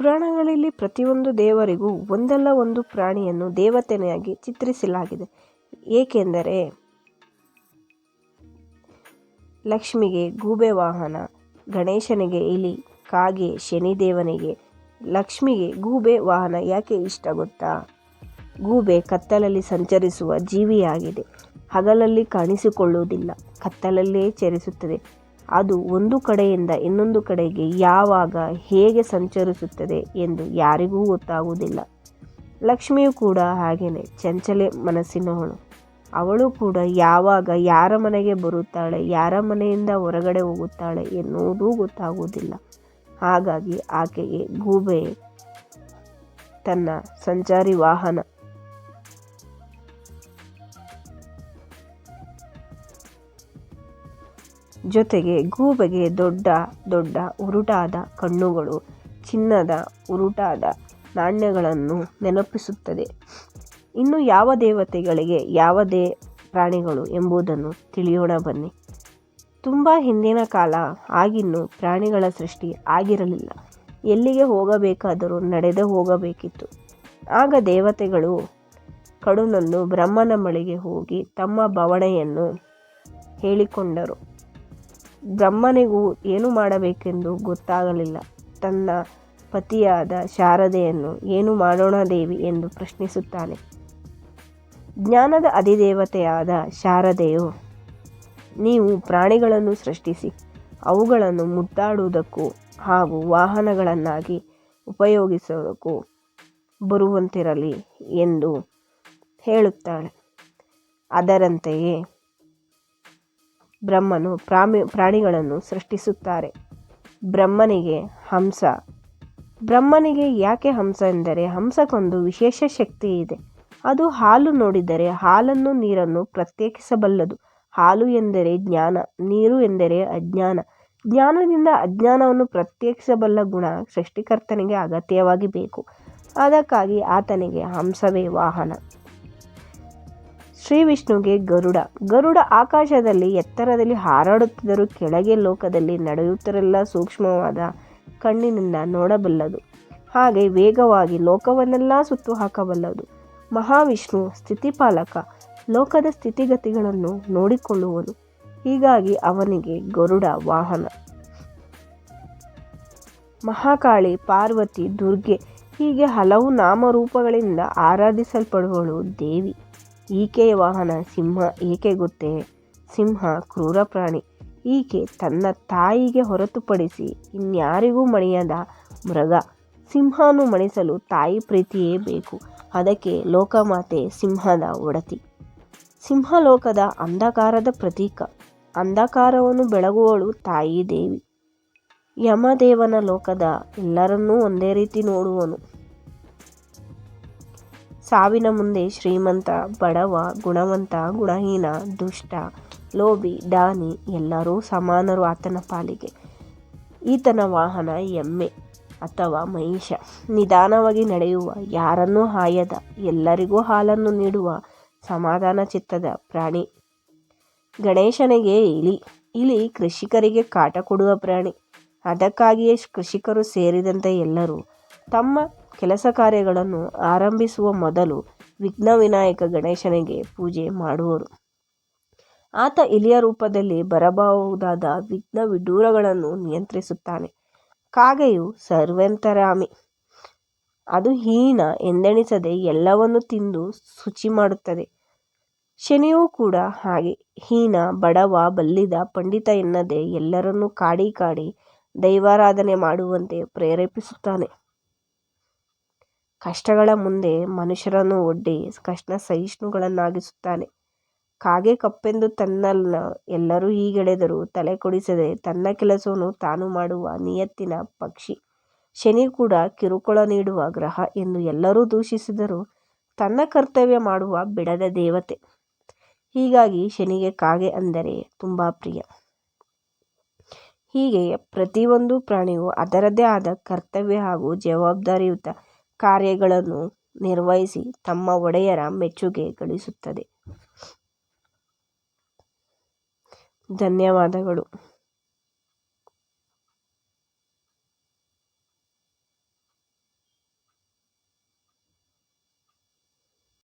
ಪುರಾಣಗಳಲ್ಲಿ ಪ್ರತಿಯೊಂದು ದೇವರಿಗೂ ಒಂದಲ್ಲ ಒಂದು ಪ್ರಾಣಿಯನ್ನು ದೇವತೆಯಾಗಿ ಚಿತ್ರಿಸಲಾಗಿದೆ. ಏಕೆಂದರೆ ಲಕ್ಷ್ಮಿಗೆ ಗೂಬೆ ವಾಹನ, ಗಣೇಶನಿಗೆ ಇಲಿ, ಕಾಗೆ ಶನಿದೇವನಿಗೆ. ಲಕ್ಷ್ಮಿಗೆ ಗೂಬೆ ವಾಹನ ಯಾಕೆ ಇಷ್ಟ ಗೊತ್ತಾ? ಗೂಬೆ ಕತ್ತಲಲ್ಲಿ ಸಂಚರಿಸುವ ಜೀವಿಯಾಗಿದೆ. ಹಗಲಲ್ಲಿ ಕಾಣಿಸಿಕೊಳ್ಳುವುದಿಲ್ಲ. ಕತ್ತಲಲ್ಲೇ ಚರಿಸುತ್ತದೆ. ಅದು ಒಂದು ಕಡೆಯಿಂದ ಇನ್ನೊಂದು ಕಡೆಗೆ ಯಾವಾಗ ಹೇಗೆ ಸಂಚರಿಸುತ್ತದೆ ಎಂದು ಯಾರಿಗೂ ಗೊತ್ತಾಗುವುದಿಲ್ಲ. ಲಕ್ಷ್ಮಿಯು ಕೂಡ ಹಾಗೆಯೇ ಚಂಚಲೆ ಮನಸ್ಸಿನವಳು. ಅವಳು ಕೂಡ ಯಾವಾಗ ಯಾರ ಮನೆಗೆ ಬರುತ್ತಾಳೆ, ಯಾರ ಮನೆಯಿಂದ ಹೊರಗಡೆ ಹೋಗುತ್ತಾಳೆ ಎನ್ನುವುದೂ ಗೊತ್ತಾಗುವುದಿಲ್ಲ. ಹಾಗಾಗಿ ಆಕೆಗೆ ಗೂಬೆ ತನ್ನ ಸಂಚಾರಿ ವಾಹನ. ಜೊತೆಗೆ ಗೂಬೆಗೆ ದೊಡ್ಡ ದೊಡ್ಡ ಉರುಟಾದ ಕಣ್ಣುಗಳು, ಚಿನ್ನದ ಉರುಟಾದ ನಾಣ್ಯಗಳನ್ನು ನೆನಪಿಸುತ್ತದೆ. ಇನ್ನು ಯಾವ ದೇವತೆಗಳಿಗೆ ಯಾವುದೇ ಪ್ರಾಣಿಗಳು ಎಂಬುದನ್ನು ತಿಳಿಯೋಣ ಬನ್ನಿ. ತುಂಬ ಹಿಂದಿನ ಕಾಲ. ಆಗಿನ್ನೂ ಪ್ರಾಣಿಗಳ ಸೃಷ್ಟಿ ಆಗಿರಲಿಲ್ಲ. ಎಲ್ಲಿಗೆ ಹೋಗಬೇಕಾದರೂ ನಡೆದೇ ಹೋಗಬೇಕಿತ್ತು. ಆಗ ದೇವತೆಗಳು ಕಡುನಂದು ಬ್ರಹ್ಮನ ಬಳಿಗೆ ಹೋಗಿ ತಮ್ಮ ಬವಣೆಯನ್ನು ಹೇಳಿಕೊಂಡರು. ಬ್ರಹ್ಮನಿಗೂ ಏನು ಮಾಡಬೇಕೆಂದು ಗೊತ್ತಾಗಲಿಲ್ಲ. ತನ್ನ ಪತಿಯಾದ ಶಾರದೆಯನ್ನು ಏನು ಮಾಡೋಣ ದೇವಿ ಎಂದು ಪ್ರಶ್ನಿಸುತ್ತಾನೆ. ಜ್ಞಾನದ ಅಧಿದೇವತೆಯಾದ ಶಾರದೆಯು, ನೀವು ಪ್ರಾಣಿಗಳನ್ನು ಸೃಷ್ಟಿಸಿ, ಅವುಗಳನ್ನು ಮುದ್ದಾಡುವುದಕ್ಕೂ ಹಾಗೂ ವಾಹನಗಳನ್ನಾಗಿ ಉಪಯೋಗಿಸುವುದಕ್ಕೂ ಬರುವಂತಿರಲಿ ಎಂದು ಹೇಳುತ್ತಾಳೆ. ಅದರಂತೆಯೇ ಬ್ರಹ್ಮನು ಪ್ರಾಮಿ ಪ್ರಾಣಿಗಳನ್ನು ಸೃಷ್ಟಿಸುತ್ತಾರೆ. ಬ್ರಹ್ಮನಿಗೆ ಹಂಸ. ಬ್ರಹ್ಮನಿಗೆ ಯಾಕೆ ಹಂಸ ಎಂದರೆ ಹಂಸಕ್ಕೊಂದು ವಿಶೇಷ ಶಕ್ತಿ ಇದೆ. ಅದು ಹಾಲು ನೋಡಿದರೆ ಹಾಲನ್ನು ನೀರನ್ನು ಪ್ರತ್ಯೇಕಿಸಬಲ್ಲದು. ಹಾಲು ಎಂದರೆ ಜ್ಞಾನ, ನೀರು ಎಂದರೆ ಅಜ್ಞಾನ. ಜ್ಞಾನದಿಂದ ಅಜ್ಞಾನವನ್ನು ಪ್ರತ್ಯೇಕಿಸಬಲ್ಲ ಗುಣ ಸೃಷ್ಟಿಕರ್ತನಿಗೆ ಅಗತ್ಯವಾಗಿ ಬೇಕು. ಅದಕ್ಕಾಗಿ ಆತನಿಗೆ ಹಂಸವೇ ವಾಹನ. ಶ್ರೀವಿಷ್ಣುವಿಗೆ ಗರುಡ. ಗರುಡ ಆಕಾಶದಲ್ಲಿ ಎತ್ತರದಲ್ಲಿ ಹಾರಾಡುತ್ತಿದ್ದರೂ ಕೆಳಗೆ ಲೋಕದಲ್ಲಿ ನಡೆಯುತ್ತಿರಲ್ಲ ಸೂಕ್ಷ್ಮವಾದ ಕಣ್ಣಿನಿಂದ ನೋಡಬಲ್ಲದು. ಹಾಗೆ ವೇಗವಾಗಿ ಲೋಕವನ್ನೆಲ್ಲ ಸುತ್ತು ಹಾಕಬಲ್ಲದು. ಮಹಾವಿಷ್ಣು ಸ್ಥಿತಿಪಾಲಕ. ಲೋಕದ ಸ್ಥಿತಿಗತಿಗಳನ್ನು ನೋಡಿಕೊಳ್ಳುವನು ಹೀಗಾಗಿ ಅವನಿಗೆ ಗರುಡ ವಾಹನ. ಮಹಾಕಾಳಿ, ಪಾರ್ವತಿ, ದುರ್ಗೆ ಹೀಗೆ ಹಲವು ನಾಮರೂಪಗಳಿಂದ ಆರಾಧಿಸಲ್ಪಡುವಳು ದೇವಿ. ಈಕೆಯ ವಾಹನ ಸಿಂಹ. ಏಕೆ ಗೊತ್ತೇ? ಸಿಂಹ ಕ್ರೂರ ಪ್ರಾಣಿ. ಈಕೆ ತನ್ನ ತಾಯಿಗೆ ಹೊರತುಪಡಿಸಿ ಇನ್ಯಾರಿಗೂ ಮಣಿಯದ ಮೃಗ. ಸಿಂಹನು ಮಣಿಸಲು ತಾಯಿ ಪ್ರೀತಿಯೇ ಬೇಕು. ಅದಕ್ಕೆ ಲೋಕಮಾತೆ ಸಿಂಹದ ಒಡತಿ. ಸಿಂಹ ಲೋಕದ ಅಂಧಕಾರದ ಪ್ರತೀಕ. ಅಂಧಕಾರವನ್ನು ಬೆಳಗುವಳು ತಾಯಿ ದೇವಿ. ಯಮದೇವನ ಲೋಕದ ಎಲ್ಲರನ್ನೂ ಒಂದೇ ರೀತಿ ನೋಡುವವನು. ಸಾವಿನ ಮುಂದೆ ಶ್ರೀಮಂತ, ಬಡವ, ಗುಣವಂತ, ಗುಣಹೀನ, ದುಷ್ಟ, ಲೋಭಿ, ದಾನಿ ಎಲ್ಲರೂ ಸಮಾನರು ಆತನ ಪಾಲಿಗೆ. ಈತನ ವಾಹನ ಎಮ್ಮೆ ಅಥವಾ ಮಹಿಷ. ನಿಧಾನವಾಗಿ ನಡೆಯುವ, ಯಾರನ್ನೂ ಹಾಯದ, ಎಲ್ಲರಿಗೂ ಹಾಲನ್ನು ನೀಡುವ ಸಮಾಧಾನ ಚಿತ್ತದ ಪ್ರಾಣಿ. ಗಣೇಶನಿಗೆ ಇಲಿ. ಇಲಿ ಕೃಷಿಕರಿಗೆ ಕಾಟ ಕೊಡುವ ಪ್ರಾಣಿ. ಅದಕ್ಕಾಗಿಯೇ ಕೃಷಿಕರು ಸೇರಿದಂತೆ ಎಲ್ಲರೂ ತಮ್ಮ ಕೆಲಸಕಾರ್ಯಗಳನ್ನು ಆರಂಭಿಸುವ ಮೊದಲು ವಿಘ್ನ ವಿನಾಯಕ ಗಣೇಶನಿಗೆ ಪೂಜೆ ಮಾಡುವರು. ಆತ ಇಲಿಯ ರೂಪದಲ್ಲಿ ಬರಬಹುದಾದ ವಿಘ್ನ ವಿಡೂರಗಳನ್ನು ನಿಯಂತ್ರಿಸುತ್ತಾನೆ. ಕಾಗೆಯು ಸರ್ವೆಂತರಾಮಿ ಅದು ಹೀನ ಎಂದೆಣಿಸದೆ ಎಲ್ಲವನ್ನು ತಿಂದು ಶುಚಿ ಮಾಡುತ್ತದೆ. ಶನಿಯೂ ಕೂಡ ಹಾಗೆ ಹೀನ, ಬಡವ, ಬಲ್ಲಿದ, ಪಂಡಿತ ಎನ್ನದೆ ಎಲ್ಲರನ್ನೂ ಕಾಡಿ ಕಾಡಿ ದೈವಾರಾಧನೆ ಮಾಡುವಂತೆ ಪ್ರೇರೇಪಿಸುತ್ತಾನೆ. ಕಷ್ಟಗಳ ಮುಂದೆ ಮನುಷ್ಯರನ್ನು ಒಡ್ಡಿ ಕಷ್ಟ ಸಹಿಷ್ಣುಗಳನ್ನಾಗಿಸುತ್ತಾನೆ. ಕಾಗೆ ಕಪ್ಪೆಂದು ತನ್ನಲ್ಲ, ಎಲ್ಲರೂ ಹೀಗೆಳೆದರು ತಲೆ ಕೊಡಿಸದೆ ತನ್ನ ಕೆಲಸವನ್ನು ತಾನು ಮಾಡುವ ನಿಯತ್ತಿನ ಪಕ್ಷಿ. ಶನಿ ಕೂಡ ಕಿರುಕುಳ ನೀಡುವ ಗ್ರಹ ಎಂದು ಎಲ್ಲರೂ ದೂಷಿಸಿದರು ತನ್ನ ಕರ್ತವ್ಯ ಮಾಡುವ ಬಿಡದ ದೇವತೆ. ಹೀಗಾಗಿ ಶನಿಗೆ ಕಾಗೆ ಅಂದರೆ ತುಂಬಾ ಪ್ರಿಯ. ಹೀಗೆ ಪ್ರತಿಯೊಂದು ಪ್ರಾಣಿಯು ಅದರದೇ ಆದ ಕರ್ತವ್ಯ ಹಾಗೂ ಜವಾಬ್ದಾರಿಯುತ ಕಾರ್ಯಗಳನ್ನು ನಿರ್ವಹಿಸಿ ತಮ್ಮ ಒಡೆಯರ ಮೆಚ್ಚುಗೆ ಗಳಿಸುತ್ತದೆ. ಧನ್ಯವಾದಗಳು.